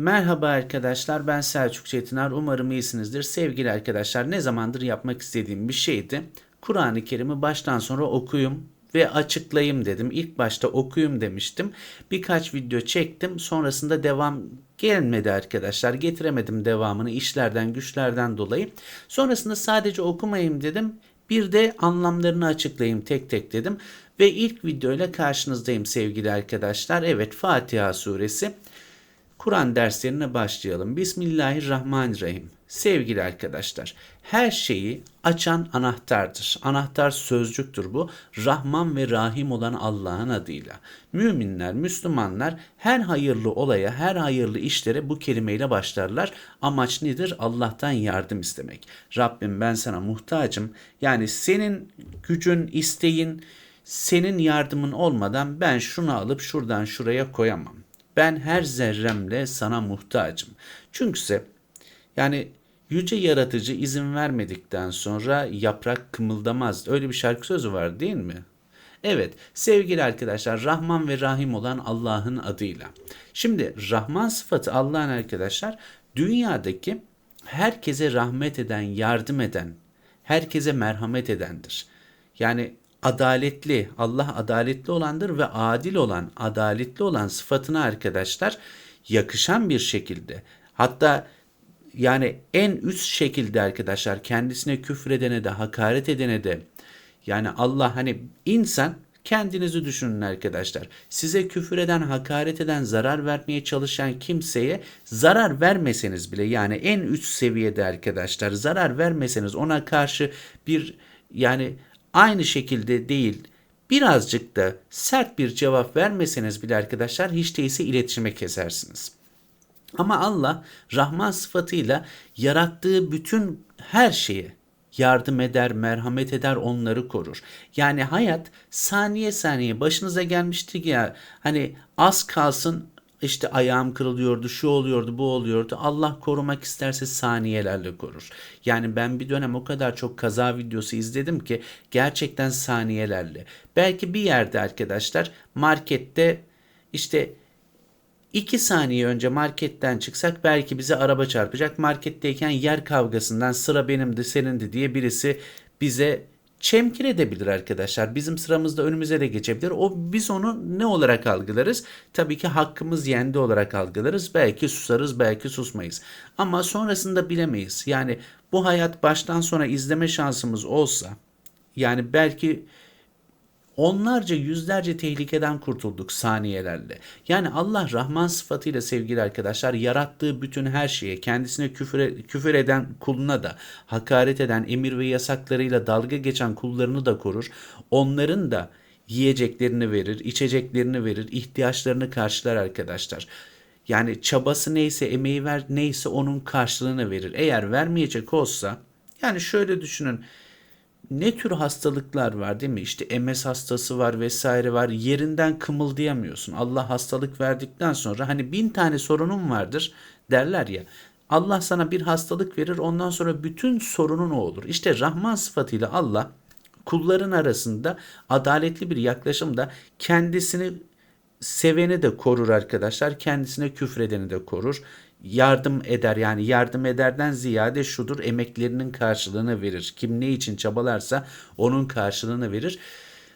Merhaba arkadaşlar ben Selçuk Çetiner umarım iyisinizdir. Sevgili arkadaşlar ne zamandır yapmak istediğim bir şeydi. Kur'an-ı Kerim'i baştan sona okuyum ve açıklayayım dedim. İlk başta okuyum demiştim. Birkaç video çektim sonrasında devam gelmedi arkadaşlar. Getiremedim devamını işlerden güçlerden dolayı. Sonrasında sadece okumayayım dedim. Bir de anlamlarını açıklayayım tek tek dedim. Ve ilk videoyla karşınızdayım sevgili arkadaşlar. Evet Fatiha suresi. Kur'an derslerine başlayalım. Bismillahirrahmanirrahim. Sevgili arkadaşlar, her şeyi açan anahtardır. Anahtar sözcüktür bu. Rahman ve Rahim olan Allah'ın adıyla. Müminler, Müslümanlar her hayırlı olaya, her hayırlı işlere bu kelimeyle başlarlar. Amaç nedir? Allah'tan yardım istemek. Rabbim ben sana muhtacım. Yani senin gücün, isteğin, senin yardımın olmadan ben şunu alıp şuradan şuraya koyamam. Ben her zerremle sana muhtacım. Çünkü yani yüce yaratıcı izin vermedikten sonra yaprak kımıldamaz. Öyle bir şarkı sözü var değil mi? Evet sevgili arkadaşlar Rahman ve Rahim olan Allah'ın adıyla. Şimdi Rahman sıfatı Allah'ın arkadaşlar dünyadaki herkese rahmet eden, yardım eden, herkese merhamet edendir. Yani adaletli, Allah adaletli olandır ve adil olan, adaletli olan sıfatına arkadaşlar yakışan bir şekilde hatta yani en üst şekilde arkadaşlar kendisine küfredene de hakaret edene de yani Allah hani insan kendinizi düşünün arkadaşlar. Size küfür eden, hakaret eden, zarar vermeye çalışan kimseye zarar vermeseniz bile yani en üst seviyede arkadaşlar zarar vermeseniz ona karşı bir yani aynı şekilde değil birazcık da sert bir cevap vermeseniz bile arkadaşlar hiç değilse iletişime kesersiniz. Ama Allah Rahman sıfatıyla yarattığı bütün her şeye yardım eder, merhamet eder, onları korur. Yani hayat saniye saniye başınıza gelmişti ya hani az kalsın işte ayağım kırılıyordu, şu oluyordu, bu oluyordu. Allah korumak isterse saniyelerle korur. Yani ben bir dönem o kadar çok kaza videosu izledim ki gerçekten saniyelerle. Belki bir yerde arkadaşlar markette işte 2 saniye önce marketten çıksak belki bize araba çarpacak. Marketteyken yer kavgasından sıra benimdi senindi diye birisi bize çemkir edebilir arkadaşlar. Bizim sıramızda önümüze de geçebilir. O biz onu ne olarak algılarız? Tabii ki hakkımız yendi olarak algılarız. Belki susarız, belki susmayız. Ama sonrasında bilemeyiz. Yani bu hayat baştan sona izleme şansımız olsa yani belki onlarca yüzlerce tehlikeden kurtulduk saniyelerle. Yani Allah Rahman sıfatıyla sevgili arkadaşlar yarattığı bütün her şeye kendisine küfür, küfür eden kuluna da hakaret eden emir ve yasaklarıyla dalga geçen kullarını da korur. Onların da yiyeceklerini verir, içeceklerini verir, ihtiyaçlarını karşılar arkadaşlar. Yani çabası neyse, emeği ver neyse onun karşılığını verir. Eğer vermeyecek olsa yani şöyle düşünün ne tür hastalıklar var değil mi? İşte MS hastası var vesaire var. Yerinden kımıldayamıyorsun. Allah hastalık verdikten sonra hani bin tane sorunun vardır derler ya. Allah sana bir hastalık verir ondan sonra bütün sorunun o olur. İşte Rahman sıfatıyla Allah kulların arasında adaletli bir yaklaşımda kendisini seveni de korur arkadaşlar. Kendisine küfredeni de korur yardım eder. Yani yardım ederden ziyade şudur emeklerinin karşılığını verir. Kim ne için çabalarsa onun karşılığını verir.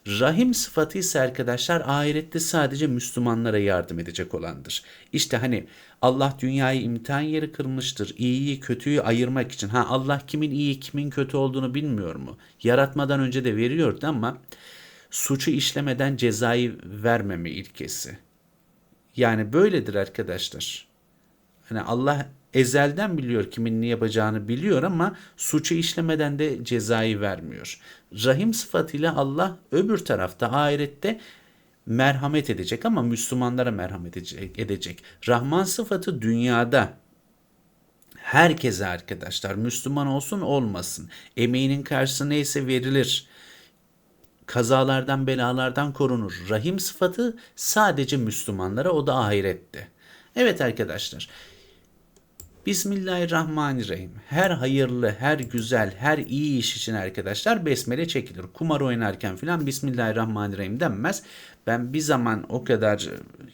Rahim sıfatı ise arkadaşlar ahirette sadece Müslümanlara yardım edecek olandır. İşte hani Allah dünyayı imtihan yeri kırmıştır. İyiyi kötüyü ayırmak için. Ha Allah kimin iyi kimin kötü olduğunu bilmiyor mu? Yaratmadan önce de veriyordu ama suçu işlemeden cezayı vermeme ilkesi. Yani böyledir arkadaşlar. Hani Allah ezelden biliyor kimin ne yapacağını biliyor ama suçu işlemeden de cezayı vermiyor. Rahim sıfatıyla Allah öbür tarafta ahirette merhamet edecek ama Müslümanlara merhamet edecek. Rahman sıfatı dünyada herkese arkadaşlar Müslüman olsun olmasın emeğinin karşısı neyse verilir. Kazalardan belalardan korunur. Rahim sıfatı sadece Müslümanlara o da ahirette. Evet arkadaşlar Bismillahirrahmanirrahim. Her hayırlı, her güzel, her iyi iş için arkadaşlar besmele çekilir. Kumar oynarken filan Bismillahirrahmanirrahim denmez. Ben bir zaman o kadar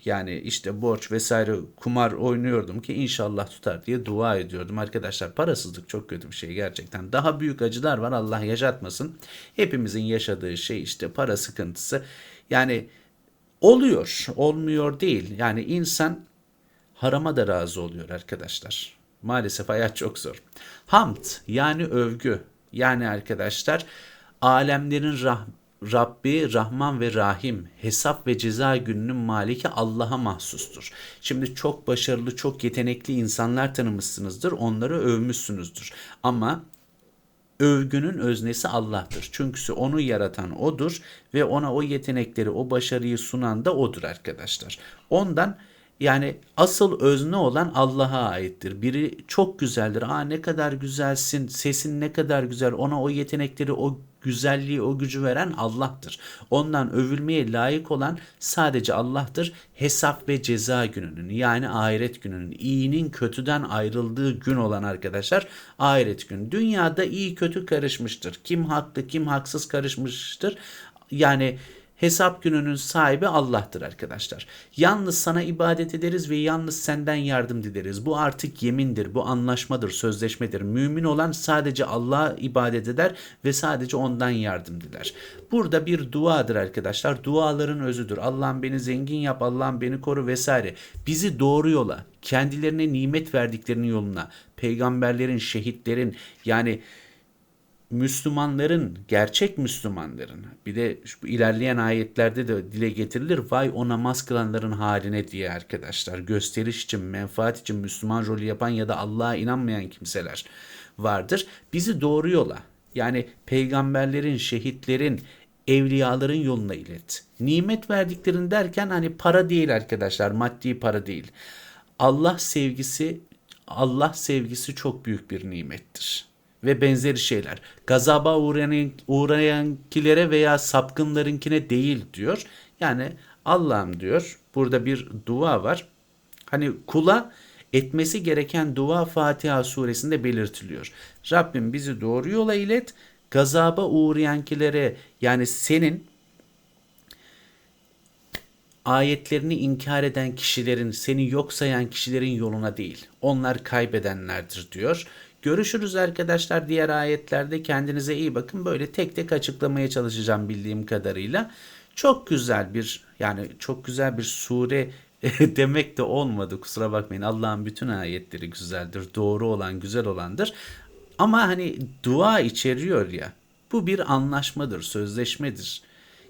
yani işte borç vesaire kumar oynuyordum ki inşallah tutar diye dua ediyordum. Arkadaşlar parasızlık çok kötü bir şey gerçekten. Daha büyük acılar var Allah yaşatmasın. Hepimizin yaşadığı şey işte para sıkıntısı. Yani oluyor, olmuyor değil. Yani insan harama da razı oluyor arkadaşlar. Maalesef hayat çok zor. Hamd yani övgü yani arkadaşlar alemlerin rah Rabbi Rahman ve Rahim hesap ve ceza gününün maliki Allah'a mahsustur. Şimdi çok başarılı, çok yetenekli insanlar tanımışsınızdır. Onları övmüşsünüzdür. Ama övgünün öznesi Allah'tır. Çünkü onu yaratan O'dur ve ona o yetenekleri, o başarıyı sunan da O'dur arkadaşlar. Ondan yani asıl özne olan Allah'a aittir. Biri çok güzeldir. Aa ne kadar güzelsin, sesin ne kadar güzel. Ona o yetenekleri, o güzelliği, o gücü veren Allah'tır. Ondan övülmeye layık olan sadece Allah'tır. Hesap ve ceza gününün yani ahiret gününün, iyinin kötüden ayrıldığı gün olan arkadaşlar ahiret günü. Dünyada iyi kötü karışmıştır. Kim haklı, kim haksız karışmıştır. Yani Hesap gününün sahibi Allah'tır arkadaşlar. Yalnız sana ibadet ederiz ve yalnız senden yardım dileriz. Bu artık yemindir, bu anlaşmadır, sözleşmedir. Mümin olan sadece Allah'a ibadet eder ve sadece ondan yardım diler. Burada bir duadır arkadaşlar. Duaların özüdür. Allah'ım beni zengin yap, Allah'ım beni koru vesaire. Bizi doğru yola, kendilerine nimet verdiklerinin yoluna, peygamberlerin, şehitlerin yani Müslümanların, gerçek Müslümanların bir de şu ilerleyen ayetlerde de dile getirilir. Vay o namaz kılanların haline diye arkadaşlar. Gösteriş için, menfaat için Müslüman rolü yapan ya da Allah'a inanmayan kimseler vardır. Bizi doğru yola yani peygamberlerin, şehitlerin, evliyaların yoluna ilet. Nimet verdiklerin derken hani para değil arkadaşlar, maddi para değil. Allah sevgisi Allah sevgisi çok büyük bir nimettir ve benzeri şeyler. Gazaba uğrayan, uğrayankilere veya sapkınlarınkine değil diyor. Yani Allah'ım diyor. Burada bir dua var. Hani kula etmesi gereken dua Fatiha suresinde belirtiliyor. Rabbim bizi doğru yola ilet. Gazaba uğrayankilere yani senin ayetlerini inkar eden kişilerin, seni yok sayan kişilerin yoluna değil. Onlar kaybedenlerdir diyor. Görüşürüz arkadaşlar diğer ayetlerde kendinize iyi bakın. Böyle tek tek açıklamaya çalışacağım bildiğim kadarıyla. Çok güzel bir yani çok güzel bir sure demek de olmadı kusura bakmayın. Allah'ın bütün ayetleri güzeldir. Doğru olan güzel olandır. Ama hani dua içeriyor ya. Bu bir anlaşmadır, sözleşmedir.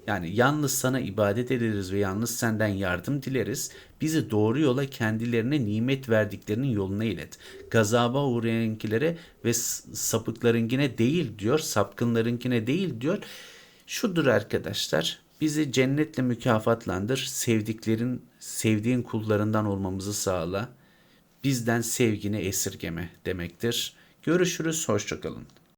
Yani yalnız sana ibadet ederiz ve yalnız senden yardım dileriz. Bizi doğru yola kendilerine nimet verdiklerinin yoluna ilet. Gazaba uğrayankilere ve sapıklarınkine değil diyor, sapkınlarınkine değil diyor. Şudur arkadaşlar, bizi cennetle mükafatlandır, sevdiklerin, sevdiğin kullarından olmamızı sağla. Bizden sevgini esirgeme demektir. Görüşürüz, hoşçakalın.